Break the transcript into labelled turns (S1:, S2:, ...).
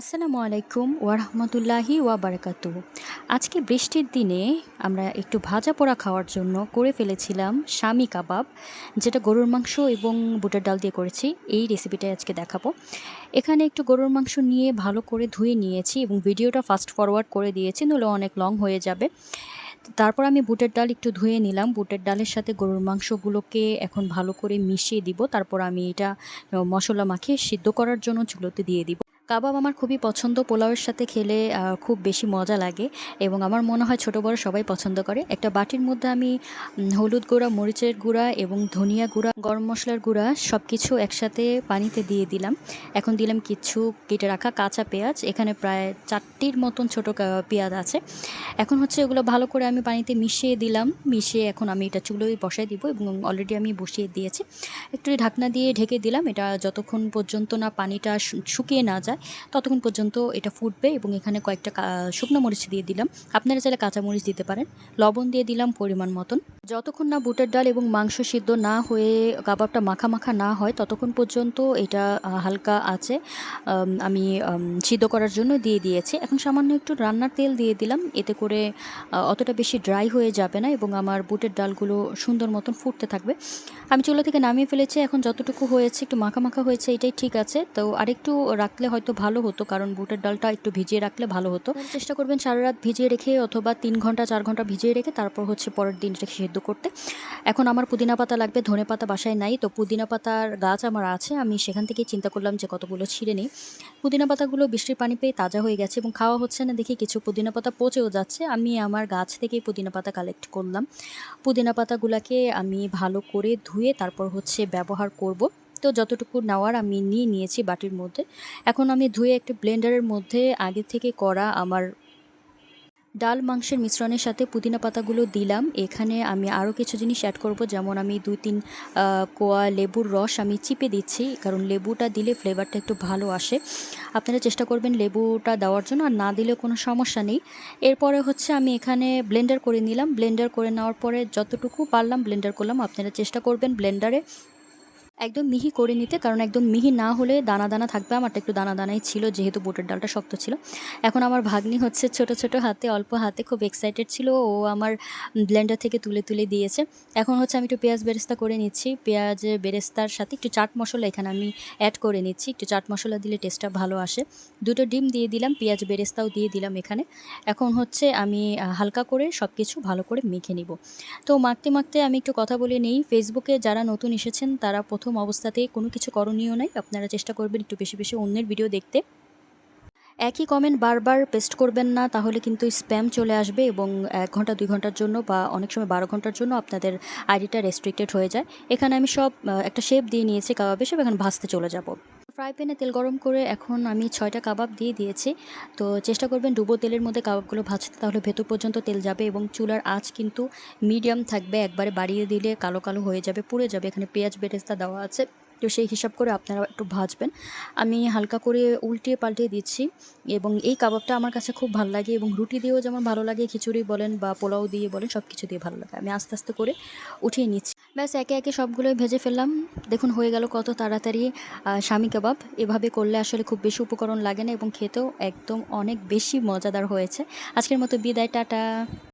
S1: আসসালামু আলাইকুম ওয়ারহমতুল্লাহি ওয়াবারাকাতু আজকে বৃষ্টির দিনে আমরা একটু ভাজা পোড়া খাওয়ার জন্য করে ফেলেছিলাম স্বামী কাবাব, যেটা গরুর মাংস এবং বুটের ডাল দিয়ে করেছি। এই রেসিপিটাই আজকে দেখাবো। এখানে একটু গরুর মাংস নিয়ে ভালো করে ধুয়ে নিয়েছি এবং ভিডিওটা ফাস্ট ফরওয়ার্ড করে দিয়েছি, নইলে অনেক লং হয়ে যাবে। তারপর আমি বুটের ডাল একটু ধুয়ে নিলাম। বুটের ডালের সাথে গরুর মাংসগুলোকে এখন ভালো করে মিশিয়ে দিব। তারপর আমি এটা মশলা মাখিয়ে সিদ্ধ করার জন্য চুলোতে দিয়ে দিব। কাবাব আমার খুবই পছন্দ, পোলাওয়ের সাথে খেলে খুব বেশি মজা লাগে এবং আমার মনে হয় ছোট বড় সবাই পছন্দ করে। একটা বাটির মধ্যে আমি হলুদ গুঁড়া, মরিচের গুঁড়া এবং ধনিয়া গুঁড়া, গরম মশলার গুঁড়া সব কিছু একসাথে পানিতে দিয়ে দিলাম। এখন দিলাম কিছু কেটে রাখা কাঁচা পেঁয়াজ, এখানে প্রায় চারটির মতন ছোটো পেঁয়াজ আছে। এখন হচ্ছে এগুলো ভালো করে আমি পানিতে মিশিয়ে দিলাম, মিশিয়ে এখন আমি এটা চুলোয় বসাই দিব এবং অলরেডি আমি বসিয়ে দিয়েছি। একটু ঢাকনা দিয়ে ঢেকে দিলাম, এটা যতক্ষণ পর্যন্ত না পানিটা শুকিয়ে না যায় ততক্ষণ পর্যন্ত এটা ফুটবে এবং এখানে কয়েকটা শুকনো মরিচ দিয়ে দিলাম। আপনারা চাইলে কাঁচা মরিচ দিতে পারেন। লবণ দিয়ে দিলাম পরিমাণ মতন। যতক্ষণ না বুটের ডাল এবং মাংস সিদ্ধ না হয়ে কাবাবটা মাখা মাখা না হয়, ততক্ষণ পর্যন্ত এটা হালকা আছে। আমি সিদ্ধ করার জন্য দিয়ে দিয়েছি। এখন সামান্য একটু রান্নার তেল দিয়ে দিলাম। এতে করে অতটা বেশি ড্রাই হয়ে যাবে না এবং আমার বুটের ডালগুলো সুন্দর মতন ফুটতে থাকবে। আমি চুলা থেকে নামিয়ে ফেলেছি। এখন যতটুকু হয়েছে, একটু মাখা মাখা হয়েছে, এটাই ঠিক আছে। তো আরেকটু রাখলে হয়তো ভালো হতো কারণ বুটের ডালটা একটু ভিজিয়ে রাখলে ভালো হতো। চেষ্টা করবেন সারা রাত ভিজিয়ে রেখে অথবা তিন ঘণ্টা চার ঘণ্টা ভিজিয়ে রেখে তারপর হচ্ছে পরের দিন রেখে সিদ্ধ করতে। এখন আমার পুদিনা পাতা লাগবে ধনে পাতা বাসায় নাই তো পুদিনা পাতার গাছ আমার আছে আমি সেখান থেকেই চিন্তা করলাম যে কতগুলো ছিঁড়ে নিই। পুদিনা পাতাগুলো বৃষ্টির পানি পেয়ে তাজা হয়ে গেছে এবং খাওয়া হচ্ছে না দেখি কিছু পুদিনা পাতা পচেও যাচ্ছে আমি আমার গাছ থেকেই পুদিনা পাতা কালেক্ট করলাম। পুদিনা পাতাগুলোকে আমি ভালো করে ধুয়ে তারপর হচ্ছে ব্যবহার করব। তো যতটুকু নেওয়ার আমি নিয়ে নিয়েছি বাটির মধ্যে। এখন আমি ধুয়ে একটা ব্লেন্ডারের মধ্যে আগে থেকে করা আমার ডাল মাংসের মিশ্রণের সাথে পুদিনা পাতাগুলো দিলাম। এখানে আমি আরও কিছু জিনিস অ্যাড করব, যেমন আমি দুই তিন কোয়া লেবুর রস আমি চিপে দিচ্ছি, কারণ লেবুটা দিলে ফ্লেভারটা একটু ভালো আসে। আপনারা চেষ্টা করবেন লেবুটা দেওয়ার জন্য, আর না দিলে কোনো সমস্যা নেই। এরপরে হচ্ছে আমি এখানে ব্লেন্ডার করে নিলাম। ব্লেন্ডার করে নেওয়ার পরে যতটুকু পারলাম ব্লেন্ডার করলাম। আপনারা চেষ্টা করবেন ব্লেন্ডারে একদম মিহি করে নিতে, কারণ একদম মিহি না হলে দানা দানা থাকবে আমারটা, একটু দানা দানাই ছিল, যেহেতু বুটের ডালটা শক্ত ছিল। এখন আমার ভাগ্নি হচ্ছে ছোট ছোট হাতে, অল্প হাতে খুব এক্সাইটেড ছিল, ও আমার ব্লেন্ডার থেকে তুলে তুলে দিয়েছে। এখন হচ্ছে আমি একটু পেঁয়াজ বেরেস্তা করে নিচ্ছি, পেঁয়াজ, বেরেস্তার সাথে একটু চাট মশলা এখানে আমি অ্যাড করে নিচ্ছি, একটু চাট মশলা দিলে টেস্টটা ভালো আসে। দুটো ডিম দিয়ে দিলাম, পেঁয়াজ বেরেস্তাও দিয়ে দিলাম এখানে। এখন হচ্ছে আমি হালকা করে সব কিছু ভালো করে মেখে নিব। তো মাখতে মাখতে আমি একটু কথা বলে নেই ফেসবুকে যারা নতুন এসেছেন, তারা প্রথম অবস্থাতেই কোনো কিছু করণীয় নাই। আপনারা চেষ্টা করবেন একটু বেশি বেশি অন্যের ভিডিও দেখতে। একই কমেন্ট বারবার পেস্ট করবেন না, তাহলে কিন্তু স্প্যাম চলে আসবে এবং এক ঘণ্টা, দুই ঘণ্টার জন্য বা অনেক সময় বারো ঘণ্টার জন্য আপনাদের আইডিটা রেস্ট্রিক্টেড হয়ে যায়। এখানে আমি সব একটা শেপ দিয়ে নিয়েছি কাবাবে সব এখন ভাসতে চলে যাব। ফ্রাই প্যানে তেল গরম করে এখন আমি ছয়টা কাবাব দিয়ে দিয়েছি। তো চেষ্টা করবেন ডুবো তেলের মধ্যে কাবাবগুলো ভাজতে, তাহলে ভেতর পর্যন্ত তেল যাবে এবং চুলার আঁচ কিন্তু মিডিয়াম থাকবে। একবারে বাড়িয়ে দিলে কালো কালো হয়ে যাবে, পুড়ে যাবে। এখানে পেঁয়াজ বেরেস্তা দেওয়া আছে। তো সেই হিসাব করে আপনারা একটু ভাজবেন। আমি হালকা করে উল্টিয়ে পাল্টিয়ে দিচ্ছি এবং এই কাবাবটা আমার কাছে খুব ভালো লাগে এবং রুটি দিয়েও যেমন ভালো লাগে, খিচুড়ি বলেন বা পোলাও দিয়ে বলেন সব কিছু দিয়ে ভালো লাগে। আমি আস্তে আস্তে করে উঠিয়ে নিচ্ছি। ব্যাস, একে একে সবগুলোই ভেজে ফেললাম। দেখুন, হয়ে গেল কত তাড়াতাড়ি স্বামী কাবাব। এভাবে করলে আসলে খুব বেশি উপকরণ লাগে না এবং খেতেও একদম অনেক বেশি মজাদার হয়েছে। আজকের মতো বিদায়, টাটা।